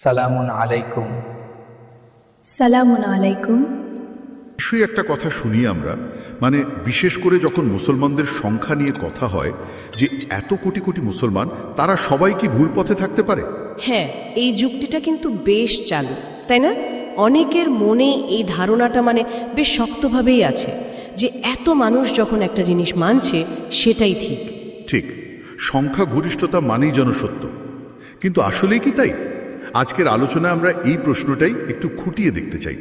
সালামুন আলাইকুম। সালামুন আলাইকুম। নিশ্চয়ই একটা কথা শুনি আমরা মানে বিশেষ করে যখন মুসলমানদের সংখ্যা নিয়ে কথা হয় যে এত কোটি কোটি মুসলমান তারা সবাই কি ভুল পথে থাকতে পারে? হ্যাঁ এই যুক্তিটা কিন্তু বেশ চালু তাই না? অনেকের মনে এই ধারণাটা মানে বেশ শক্তভাবেই আছে যে এত মানুষ যখন একটা জিনিস মানছে সেটাই ঠিক। ঠিক সংখ্যা গরিষ্ঠতা মানেই জনসত্য কিন্তু আসলেই কি তাই? আজকের আলোচনায় আমরা এই প্রশ্নটাই একটু খুঁটিয়ে দেখতে চাই।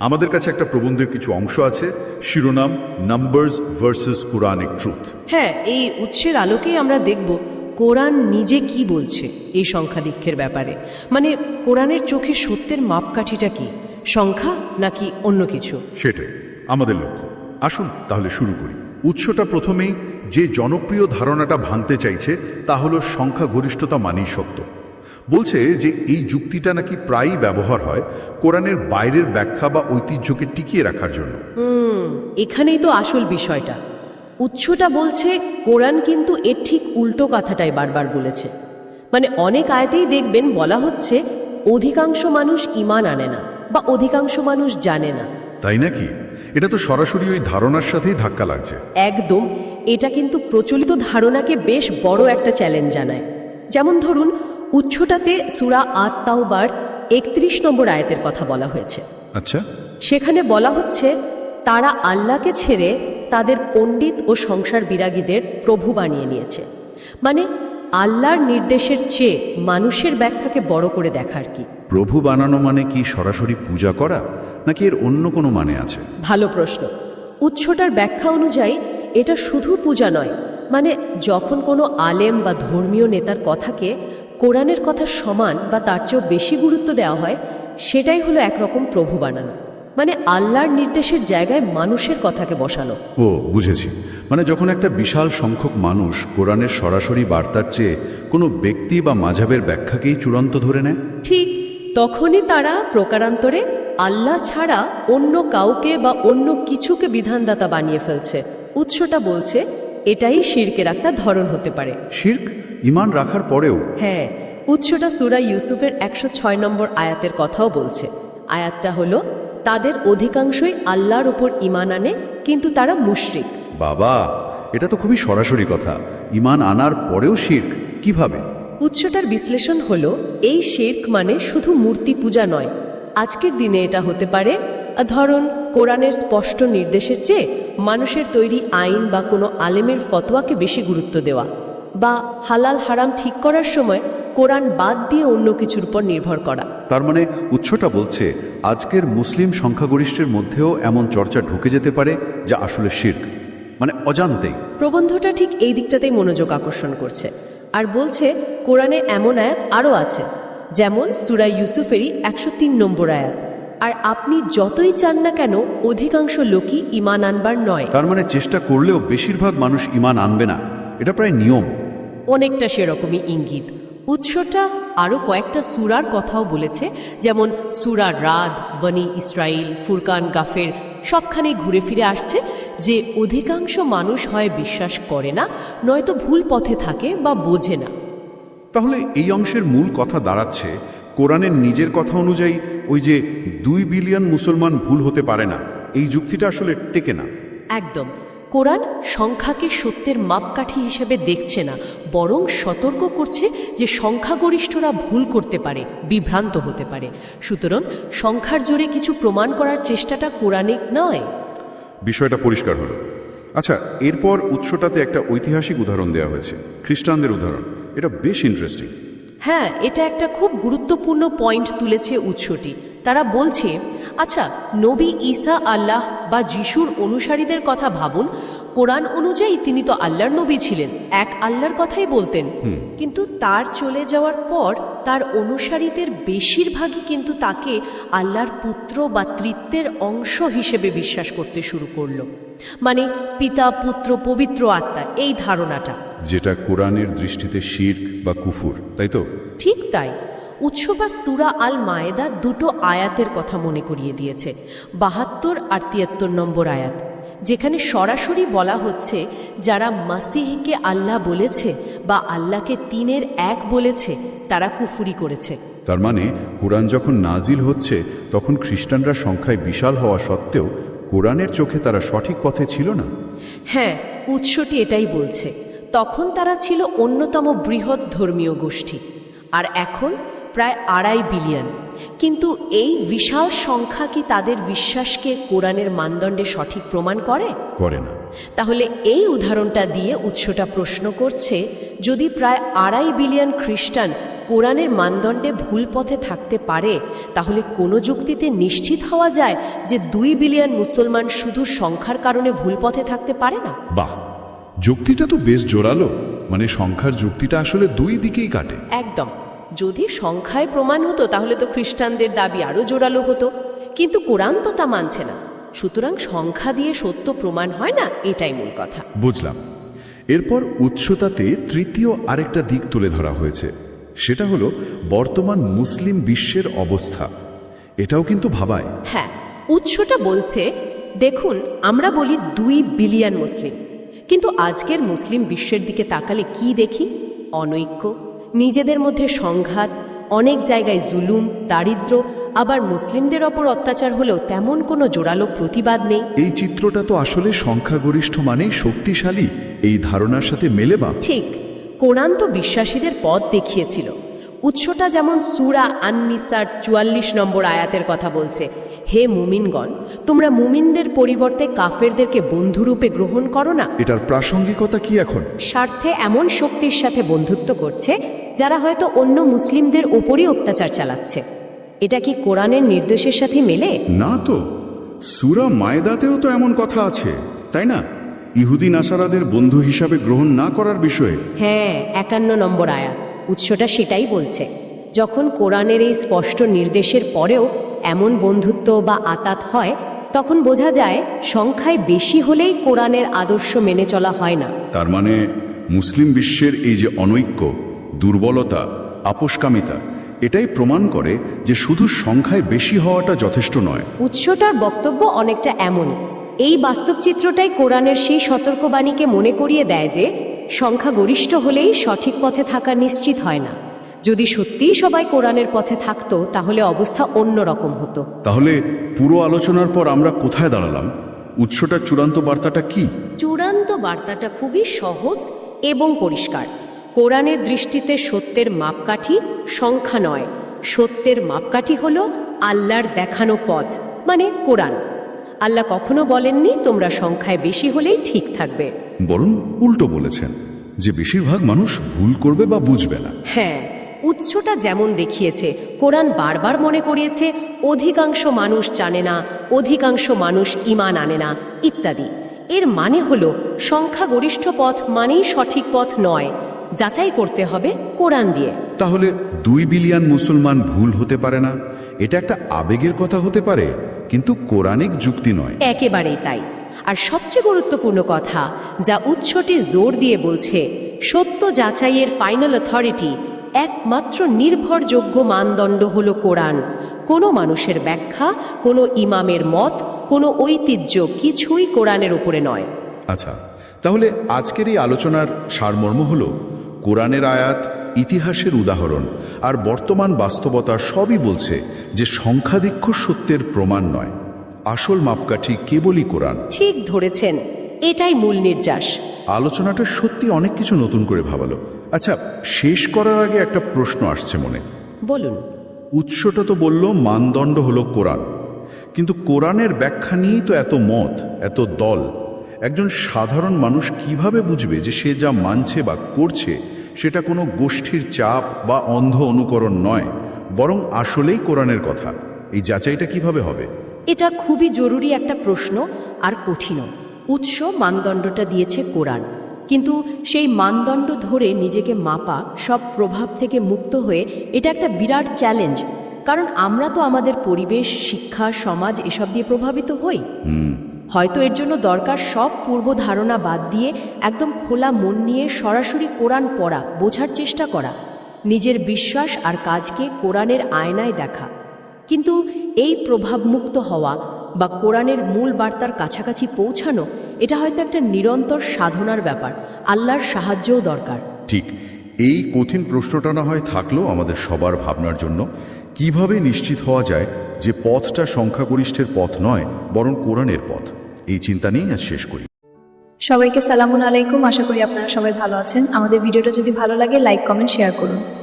আমাদের কাছে একটা প্রবন্ধের কিছু অংশ আছে শিরোনাম নাম্বারস ভার্সেস কোরআনিক ট্রুথ হ্যাঁ এই উৎসের আলোকেই আমরা দেখব কোরআন নিজে কি বলছে এই সংখ্যা সংখ্যাধিক্ষের ব্যাপারে। মানে কোরআনের চোখে সত্যের মাপকাঠিটা কি? সংখ্যা নাকি অন্য কিছু? সেটাই আমাদের লক্ষ্য। আসুন তাহলে শুরু করি। উৎসটা প্রথমেই যে জনপ্রিয় ধারণাটা ভাঙতে চাইছে তা হলো সংখ্যাগরিষ্ঠতা মানেই সত্য। বলছে যে এই যুক্তিটা নাকি প্রায়ই ব্যবহার হয় কোরআনের বাইরের ব্যাখ্যা বা ঐতিহ্যকে টিকিয়ে রাখার জন্য। এখানেই তো আসল বিষয়টা। উৎসটা বলছে কোরআন কিন্তু এর ঠিক উল্টো কথাটাই বারবার বলেছে। মানে অনেক আয়তেই দেখবেন বলা হচ্ছে অধিকাংশ মানুষ ইমান আনে না বা অধিকাংশ মানুষ জানে না। তাই নাকি? এটা তো সরাসরি ওই ধারণার সাথেই ধাক্কা লাগছে। একদম এটা কিন্তু প্রচলিত ধারণাকে বেশ বড় একটা চ্যালেঞ্জ জানায়। যেমন ধরুন উৎসটাতে সুরা আত তাওবার একত্রিশ নম্বর আয়াতের কথা বলা হয়েছে। আচ্ছা। সেখানে বলা হচ্ছে তারা আল্লাহকে ছেড়ে তাদের পণ্ডিত ও সংসার বিরাগীদের প্রভু বানিয়ে নিয়েছে। মানে আল্লাহর নির্দেশের চেয়ে মানুষের ব্যাখ্যাকে বড় করে দেখার কি? প্রভু বানানো মানে কি সরাসরি পূজা করা নাকি এর অন্য কোনো মানে আছে? ভালো প্রশ্ন। উৎসটার ব্যাখ্যা অনুযায়ী এটা শুধু পূজা নয় মানে যখন কোনো আলেম বা ধর্মীয় নেতার কথাকে কোরআনের কথা সমান বা তার চেয়েও বেশি গুরুত্ব দেওয়া হয় সেটাই হলো একরকম প্রভু বানানো। মানে আল্লাহর নির্দেশের জায়গায় মানুষের কথাকে বসানো। ও বুঝেছি। মানে যখন একটা বিশাল সংখ্যক মানুষ কোরআনের সরাসরি বার্তার চেয়ে কোনো ব্যক্তি বা মাঝাবের ব্যাখ্যাকেই চূড়ান্ত ধরে নেয়? ঠিক তখনই তারা প্রকারান্তরে আল্লাহ ছাড়া অন্য কাউকে বা অন্য কিছুকে বিধানদাতা বানিয়ে ফেলছে। উৎসটা বলছে এটাই শিরকের একটা ধরন হতে পারে। শির্ক ইমান রাখার পরেও হ্যাঁ উৎসটা সুরা ইউসুফের একশো ছয় নম্বর আয়াতের কথাও বলছে। আয়াতটা হলো তাদের অধিকাংশই আল্লাহর ওপর ইমান আনে কিন্তু তারা মুশরিক। বাবা এটা তো খুবই সরাসরি কথা। ইমান আনার পরেও শির্ক কীভাবে? উৎসটার বিশ্লেষণ হলো এই শেরক মানে শুধু মূর্তি পূজা নয়। আজকের দিনে এটা হতে পারে ধরুন কোরআনের স্পষ্ট নির্দেশের চেয়ে মানুষের তৈরি আইন বা কোনো আলেমের ফতোয়াকে বেশি গুরুত্ব দেওয়া বা হালাল হারাম ঠিক করার সময় কোরআন বাদ দিয়ে অন্য কিছুর উপর নির্ভর করা। তার মানে উৎসটা বলছে আজকের মুসলিম সংখ্যাগরিষ্ঠের মধ্যেও এমন চর্চা ঢুকে যেতে পারে যা আসলে শির্ক মানে অজান্তেই। প্রবন্ধটা ঠিক এই দিকটাতেই মনোযোগ আকর্ষণ করছে আর বলছে কোরআনে এমন আয়াত আরও আছে যেমন সুরা ইউসুফেরই একশো তিন নম্বর আয়াত। আর আপনি যতই চান না কেন অধিকাংশ লোকই ইমান আনবার নয়। তার মানে চেষ্টা করলেও বেশিরভাগ মানুষ ইমান আনবে না। এটা প্রায় নিয়ম। অনেকটা সেরকমই ইঙ্গিত। উৎসটা আরও কয়েকটা সুরার কথাও বলেছে যেমন সুরা রাদ বনি ইসরাইল ফুরকান গাফের সবখানেই ঘুরে ফিরে আসছে যে অধিকাংশ মানুষ হয় বিশ্বাস করে না নয়তো ভুল পথে থাকে বা বোঝে না। তাহলে এই অংশের মূল কথা দাঁড়াচ্ছে কোরআনের নিজের কথা অনুযায়ী ওই যে দুই বিলিয়ন মুসলমান ভুল হতে পারে না এই যুক্তিটা আসলে টেকে না। একদম। কোরআন সংখ্যাকে সত্যের মাপকাঠি হিসেবে দেখছে না বরং সতর্ক করছে যে সংখ্যাগরিষ্ঠরা ভুল করতে পারে বিভ্রান্ত হতে পারে। সুতরাং সংখ্যার জোরে কিছু প্রমাণ করার চেষ্টাটা কোরআনিক নয়। বিষয়টা পরিষ্কার হলো। আচ্ছা এরপর উৎসটাতে একটা ঐতিহাসিক উদাহরণ দেওয়া হয়েছে খ্রিস্টানদের উদাহরণ। এটা বেশ ইন্টারেস্টিং হ্যাঁ এটা একটা খুব গুরুত্বপূর্ণ পয়েন্ট তুলেছে উৎসটি। তারা বলছে আচ্ছা নবী ঈসা আল্লাহ বা যিশুর অনুসারীদের কথা ভাবুন কোরআন অনুযায়ী তিনি তো আল্লাহর নবী ছিলেন এক আল্লাহর কথাই বলতেন। কিন্তু তার চলে যাওয়ার পর তার অনুসারীদের বেশিরভাগই কিন্তু তাকে আল্লাহর পুত্র বা তৃত্বের অংশ হিসেবে বিশ্বাস করতে শুরু করল। মানে পিতা পুত্র পবিত্র আত্মা এই ধারণাটা। যেটা কোরআনের দৃষ্টিতে শির্ক বা কুফুর তাই তো? ঠিক তাই। উৎস বা সুরা আল মায়েদা দুটো আয়াতের কথা মনে করিয়ে দিয়েছে বাহাত্তর আর তিয়াত্তর নম্বর আয়াত যেখানে সরাসরি বলা হচ্ছে যারা মাসিহকে আল্লাহ বলেছে বা আল্লাহকে তিনের এক বলেছে তারা কুফুরি করেছে। তার মানে কোরআন যখন নাজিল হচ্ছে তখন খ্রিস্টানরা সংখ্যায় বিশাল হওয়া সত্ত্বেও কোরআনের চোখে তারা সঠিক পথে ছিল না। হ্যাঁ উৎসটি এটাই বলছে তখন তারা ছিল অন্যতম বৃহৎ ধর্মীয় গোষ্ঠী আর এখন প্রায় আড়াই বিলিয়ন। কিন্তু এই বিশাল সংখ্যা কি তাদের বিশ্বাসকে কোরআনের মানদণ্ডে সঠিক প্রমাণ করে? করে না। তাহলে এই উদাহরণটা দিয়ে উৎসটা প্রশ্ন করছে যদি প্রায় আড়াই বিলিয়ন খ্রিস্টান কোরআনের মানদণ্ডে ভুল পথে থাকতে পারে তাহলে কোনো যুক্তিতে নিশ্চিত হওয়া যায় যে দুই বিলিয়ন মুসলমান শুধু সংখ্যার কারণে ভুল পথে থাকতে পারে না? বাহ! যুক্তিটা তো বেশ জোরালো। মানে সংখ্যার যুক্তিটা আসলে দুই দিকেই কাটে। একদম। যদি সংখ্যায় প্রমাণ হতো তাহলে তো খ্রিস্টানদের দাবি আরও জোরালো হতো। কিন্তু কোরআন তো তা মানছে না। সুতরাং সংখ্যা দিয়ে সত্য প্রমাণ হয় না এটাই মূল কথা। বুঝলাম। এরপর উৎসতাতে তৃতীয় আরেকটা দিক তুলে ধরা হয়েছে। সেটা হলো বর্তমান মুসলিম বিশ্বের অবস্থা। এটাও কিন্তু ভাবায়। হ্যাঁ উৎসটা বলছে দেখুন আমরা বলি দুই বিলিয়ন মুসলিম। কিন্তু আজকের মুসলিম বিশ্বের দিকে তাকালে কি দেখি? অনৈক্য। নিজেদের মধ্যে সংঘাত অনেক জায়গায় জুলুম দারিদ্র আবার মুসলিমদের ওপর অত্যাচার হলেও তেমন কোনো জোরালো প্রতিবাদ নেই। এই চিত্রটা তো আসলে সংখ্যাগরিষ্ঠ মানেই শক্তিশালী এই ধারণার সাথে মেলে বা। ঠিক কোরআন তো বিশ্বাসীদের পথ দেখিয়েছিল। উৎসটা যেমন সুরা আননিসার চুয়াল্লিশ নম্বর আয়াতের কথা বলছে হে মুমিনগণ তোমরা মুমিনদের পরিবর্তে কাফেরদেরকে বন্ধুরূপে গ্রহণ করো না। এটার প্রাসঙ্গিকতা কি এখন? স্বার্থে এমন শক্তির সাথে বন্ধুত্ব করছে যারা হয়তো অন্য মুসলিমদের ওপরই অত্যাচার চালাচ্ছে। এটা কি কোরআনের নির্দেশের সাথে মেলে? না তো। সুরা মায়দাতেও তো এমন কথা আছে তাই না? ইহুদি নাসারাদের বন্ধু হিসাবে গ্রহণ না করার বিষয়ে। হ্যাঁ একান্ন নম্বর আয়া উৎসটা সেটাই বলছে। যখন কোরআনের এই স্পষ্ট নির্দেশের পরেও এমন বন্ধুত্ব বা আতাত হয় তখন বোঝা যায় সংখ্যায় বেশি হলেই কোরআনের আদর্শ মেনে চলা হয় না। তার মানে মুসলিম বিশ্বের এই যে অনৈক্য দুর্বলতা আপোষকামিতা এটাই প্রমাণ করে যে শুধু সংখ্যায় বেশি হওয়াটা যথেষ্ট নয়। উৎসটার বক্তব্য অনেকটা এমনই এই বাস্তব চিত্রটাই কোরআনের সেই সতর্কবাণীকে মনে করিয়ে দেয় যে সংখ্যাগরিষ্ঠ হলেই সঠিক পথে থাকা নিশ্চিত হয় না। যদি সত্যিই সবাই কোরআনের পথে থাকতো তাহলে অবস্থা অন্য রকম হতো। তাহলে পুরো আলোচনার পর আমরা কোথায় দাঁড়ালাম? উৎসটার চূড়ান্ত বার্তাটা কি? চূড়ান্ত বার্তাটা খুবই সহজ এবং পরিষ্কার। কোরআনের দৃষ্টিতে সত্যের মাপকাঠি সংখ্যা নয়। সত্যের মাপকাঠি হল আল্লাহর দেখানো পথ মানে কোরআন। আল্লাহ কখনো বলেননি তোমরা সংখ্যায় বেশি হলেই ঠিক থাকবে। বরং উল্টো বলেছেন যে বেশিরভাগ মানুষ ভুল করবে বা বুঝবে না। হ্যাঁ উৎসটা যেমন দেখিয়েছে কোরআন বারবার মনে করিয়েছে অধিকাংশ মানুষ জানে না অধিকাংশ মানুষ ইমান আনে না ইত্যাদি। এর মানে হলো সংখ্যাগরিষ্ঠ পথ মানেই সঠিক পথ নয় যাচাই করতে হবে কোরআন দিয়ে। তাহলে দুই বিলিয়ন মুসলমান ভুল হতে পারে না? এটা একটা আবেগের কথা হতে পারে কিন্তু কোরআনিক যুক্তি নয়। একেবারেই তাই। আর সবচেয়ে গুরুত্বপূর্ণ কথা যা উৎসটি জোর দিয়ে বলছে সত্য যাচাইয়ের ফাইনাল অথরিটি একমাত্র নির্ভরযোগ্য মানদণ্ড হল কোরআন। কোনো মানুষের ব্যাখ্যা কোনো ইমামের মত কোনো ঐতিহ্য কিছুই কোরআনের উপরে নয়। আচ্ছা তাহলে আজকের এই আলোচনার সারমর্ম হল কোরআনের আয়াত ইতিহাসের উদাহরণ আর বর্তমান বাস্তবতা সবই বলছে যে সংখ্যাধিক্য সত্যের প্রমাণ নয়। আসল মাপকাঠি কেবলই কোরআন। ঠিক ধরেছেন এটাই মূল নির্যাস। আলোচনাটা সত্যি অনেক কিছু নতুন করে ভাবালো। আচ্ছা শেষ করার আগে একটা প্রশ্ন আসছে মনে। বলুন। উৎসটা তো বলল মানদণ্ড হলো কোরআন। কিন্তু কোরআনের ব্যাখ্যা নিয়েই তো এত মত এত দল। একজন সাধারণ মানুষ কীভাবে বুঝবে যে সে যা মানছে বা করছে সেটা কোনো গোষ্ঠীর চাপ বা অন্ধ অনুকরণ নয় বরং আসলেই কোরআনের কথা? এই যাচাইটা কীভাবে হবে? এটা খুবই জরুরি একটা প্রশ্ন আর কঠিনও। উৎস মানদণ্ডটা দিয়েছে কোরআন। কিন্তু সেই মানদণ্ড ধরে নিজেকে মাপা সব প্রভাব থেকে মুক্ত হয়ে এটা একটা বিরাট চ্যালেঞ্জ কারণ আমরা তো আমাদের পরিবেশ শিক্ষা সমাজ এসব দিয়ে প্রভাবিত হই। হয়তো এর জন্য দরকার সব পূর্ব ধারণা বাদ দিয়ে একদম খোলা মন নিয়ে সরাসরি কোরআন পড়া বোঝার চেষ্টা করা নিজের বিশ্বাস আর কাজকে কোরআনের আয়নায় দেখা। কিন্তু এই প্রভাবমুক্ত হওয়া বা কোরআনের মূল বার্তার কাছাকাছি পৌঁছানো এটা হয়তো একটা নিরন্তর সাধনার ব্যাপার। আল্লাহর সাহায্যও দরকার। ঠিক এই কঠিন প্রশ্নটা না হয় থাকলেও আমাদের সবার ভাবনার জন্য। কীভাবে নিশ্চিত হওয়া যায় যে পথটা সংখ্যাগরিষ্ঠের পথ নয় বরং কোরআনের পথ? এই চিন্তা নিয়েই আজ শেষ করি। সবাইকে সালামুন আলাইকুম। আশা করি আপনারা সবাই ভালো আছেন। আমাদের ভিডিওটা যদি ভালো লাগে লাইক কমেন্ট শেয়ার করুন।